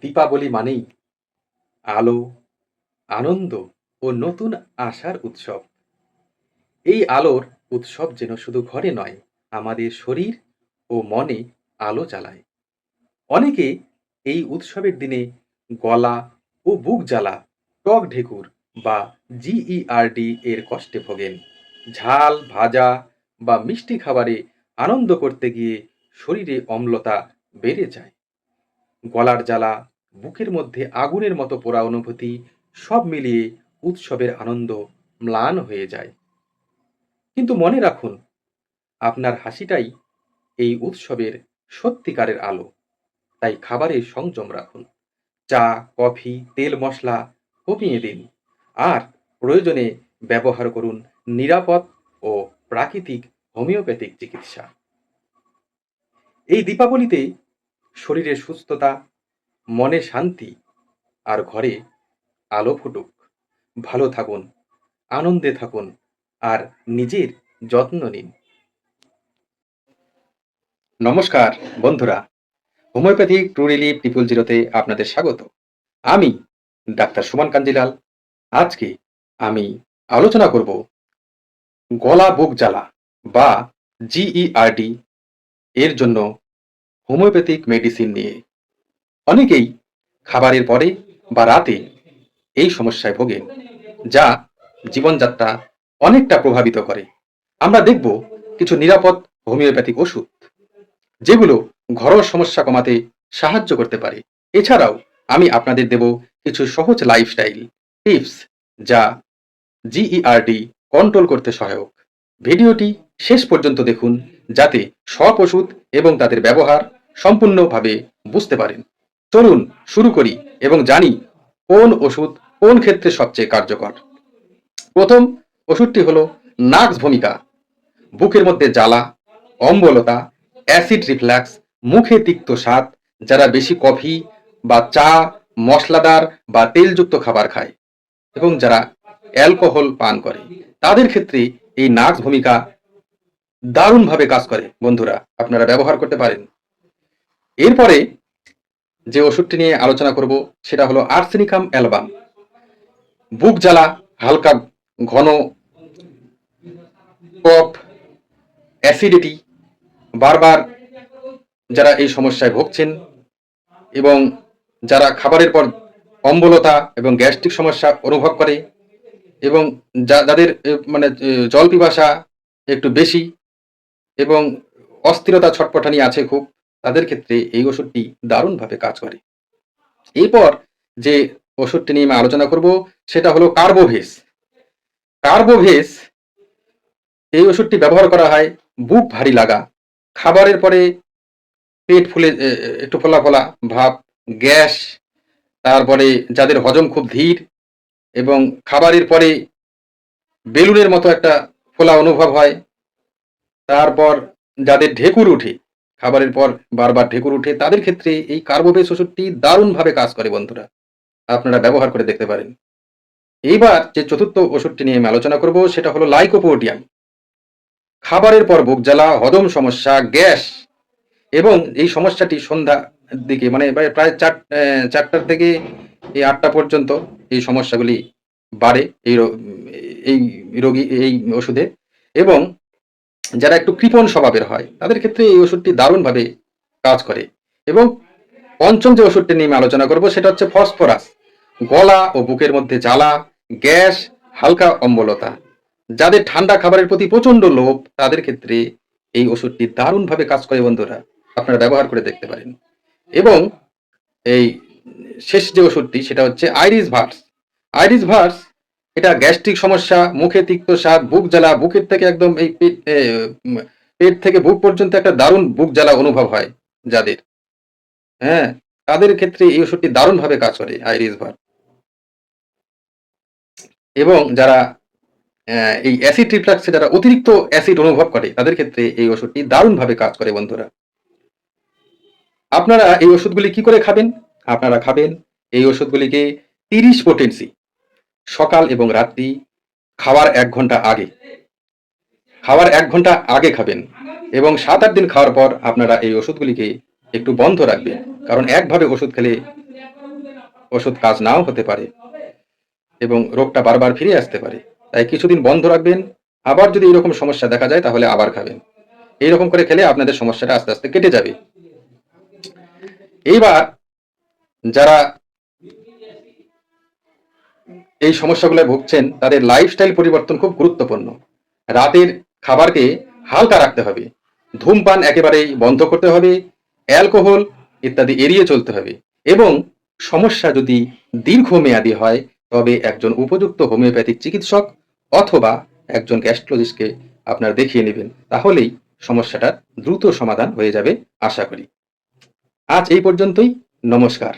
দীপাবলি মানেই আলো, আনন্দ ও নতুন আশার উৎসব। এই আলোর উৎসব যেন শুধু ঘরে নয়, আমাদের শরীর ও মনে আলো জ্বালায়। অনেকে এই উৎসবের দিনে গলা ও বুক জ্বালা, টক ঢেকুর বা জিইআরডি এর কষ্টে ভোগেন। ঝাল, ভাজা বা মিষ্টি খাবারে আনন্দ করতে গিয়ে শরীরে অম্লতা বেড়ে যায়। গলার জ্বালা, বুকের মধ্যে আগুনের মতো পোড়া অনুভূতি, সব মিলিয়ে উৎসবের আনন্দ ম্লান হয়ে যায়। কিন্তু মনে রাখুন, আপনার হাসিটাই এই উৎসবের সত্যিকারের আলো। তাই খাবারে সংযম রাখুন। চা, কফি, তেল মশলা কমিয়ে দিন। আর প্রয়োজনে ব্যবহার করুন নিরাপদ ও প্রাকৃতিক হোমিওপ্যাথিক চিকিৎসা। এই দীপাবলিতে শরীরে সুস্থতা, মনে শান্তি আর ঘরে আলো ফুটুক। ভালো থাকুন, আনন্দে থাকুন আর নিজের যত্ন নিন। নমস্কার বন্ধুরা, হোমিওপ্যাথিক ট্রু রিলিফ ট্রিপল জিরোতে আপনাদের স্বাগত। আমি ডাক্তার সুমন কাঞ্জিলাল। আজকে আমি আলোচনা করব গলা বুক জ্বালা বা জিইআরডি এর জন্য হোমিওপ্যাথিক মেডিসিন নিয়ে। অনেকেই খাবারের পরে বা রাতে এই সমস্যায় ভোগেন, যা জীবনযাত্রা অনেকটা প্রভাবিত করে। আমরা দেখব কিছু নিরাপদ হোমিওপ্যাথিক ওষুধ, যেগুলো ঘরোয়া সমস্যা কমাতে সাহায্য করতে পারে। এছাড়াও আমি আপনাদের দেব কিছু সহজ লাইফস্টাইল টিপস যা জিইআরডি কন্ট্রোল করতে সহায়ক। ভিডিওটি শেষ পর্যন্ত দেখুন, যাতে সব ওষুধ এবং তাদের ব্যবহার সম্পূর্ণভাবে বুঝতে পারেন। চলুন শুরু করি এবং জানি কোন ওষুধ কোন ক্ষেত্রে সবচেয়ে কার্যকর। প্রথম ওষুধটি হলো নাক্স ভূমিকা। বুকের মধ্যে জ্বালা, অম্বলতা, অ্যাসিড রিফ্ল্যাক্স মুখে তিক্ত স্বাদ, যারা বেশি কফি বা চা, মশলাদার বা তেলযুক্ত খাবার খায় এবং যারা অ্যালকোহল পান করে। তাদের ক্ষেত্রে এই নাক্স ভূমিকা দারুণভাবে কাজ করে, বন্ধুরা, আপনারা ব্যবহার করতে পারেন। এরপরে যে ওষুধটি নিয়ে আলোচনা করব, সেটা হলো আর্সেনিকাম অ্যালবাম। বুক জ্বালা, হালকা ঘন কফ, অ্যাসিডিটি, বারবার যারা এই সমস্যায় ভুগছেন এবং যারা খাবারের পর অম্বলতা এবং গ্যাস্ট্রিক সমস্যা অনুভব করে এবং যাদের মানে জল পিপাসা একটু বেশি এবং অস্থিরতা ছটপটানি আছে খুব, তাদের ক্ষেত্রে এই ওষুধটি দারুণভাবে কাজ করে। এরপর যে ওষুধটি নিয়ে আমি আলোচনা করব, সেটা হলো কার্বোভেস। কার্বোভেস, এই ওষুধটি ব্যবহার করা হয় বুক ভারী লাগা, খাবারের পরে পেট ফুলে একটু ফোলা ফোলা ভাব, গ্যাস, তারপরে যাদের হজম খুব ধীর এবং খাবারের পরে বেলুনের মতো একটা ফোলা অনুভব হয় তারপর যাদের ঢেকুর উঠে, খাবারের পর বারবার ঢেকুর উঠে, তাদের ক্ষেত্রে এই কার্বোভেস ওষুধটি দারুণভাবে কাজ করে বন্ধুরা। আপনারা ব্যবহার করে দেখতে পারেন। এইবার যে চতুর্থ ওষুধটি নিয়ে আমি আলোচনা করব, সেটা হলো লাইকোপোডিয়াম। খাবারের পর বুক জ্বালা, হজম সমস্যা, গ্যাস এবং এই সমস্যাটি সন্ধ্যা দিকে মানে প্রায়- প্রায় চার চারটার থেকে এই আটটা পর্যন্ত এই সমস্যাগুলি বাড়ে এই এই রোগী, এই ওষুধে এবং যারা একটু কৃপণ স্বভাবের হয়, তাদের ক্ষেত্রে এই ওষুধটি দারুণভাবে কাজ করে। এবং পঞ্চম যে ওষুধটি নিয়ে আমি আলোচনা করব, সেটা হচ্ছে ফসফরাস। গলা ও বুকের মধ্যে জ্বালা, গ্যাস, হালকা অম্বলতা। যাদের ঠান্ডা খাবারের প্রতি প্রচণ্ড লোভ, তাদের ক্ষেত্রে এই ওষুধটি দারুণভাবে কাজ করে বন্ধুরা। আপনারা ব্যবহার করে দেখতে পারেন। এবং এই শেষ যে ওষুধটি, সেটা হচ্ছে আইরিস ভার্স। আইরিস ভার্স এটা গ্যাস্ট্রিক সমস্যা, মুখে তিক্ত স্বাদ, বুক জ্বালা, বুকের থেকে একদম এই পেট পেট থেকে বুক পর্যন্ত একটা দারুণ বুক জ্বালা অনুভব হয় যাদের। হ্যাঁ তাদের ক্ষেত্রে এই ওষুধটি দারুণভাবে কাজ করে আইরিস ভার এবং যারা এই অ্যাসিড রিফ্লাক্সে যারা অতিরিক্ত অ্যাসিড অনুভব করে, তাদের ক্ষেত্রে এই ওষুধটি দারুণভাবে কাজ করে বন্ধুরা। আপনারা এই ওষুধগুলি কি করে খাবেন? আপনারা খাবেন এই ওষুধগুলিকে তিরিশ পোটেন্সি সকাল এবং রাত্রি খাওয়ার এক ঘণ্টা আগে। খাওয়ার এক ঘণ্টা আগে খাবেন এবং সাত আট দিন খাওয়ার পর আপনারা এই ওষুধগুলিকে একটু বন্ধ রাখবেন। কারণ একভাবে ওষুধ খেলে ওষুধ কাজ নাও হতে পারে এবং রোগটা বারবার ফিরে আসতে পারে। তাই কিছুদিন বন্ধ রাখবেন। আবার যদি এরকম সমস্যা দেখা যায় তাহলে আবার খাবেন। এইরকম করে খেলে আপনাদের সমস্যাটা আস্তে আস্তে কেটে যাবে। এইবার যারা এই সমস্যাগুলো ভুগছেন, তাদের লাইফস্টাইল পরিবর্তন খুব গুরুত্বপূর্ণ। রাতের খাবারকে হালকা রাখতে হবে, ধূমপান একেবারেই বন্ধ করতে হবে অ্যালকোহল ইত্যাদি এড়িয়ে চলতে হবে এবং সমস্যা যদি দীর্ঘমেয়াদী হয়, তবে একজন উপযুক্ত হোমিওপ্যাথিক চিকিৎসক অথবা একজন গ্যাস্ট্রোলজিস্টকে আপনার দেখিয়ে নেবেন, তাহলেই সমস্যাটার দ্রুত সমাধান হয়ে যাবে, আশা করি। আজ এই পর্যন্তই, নমস্কার।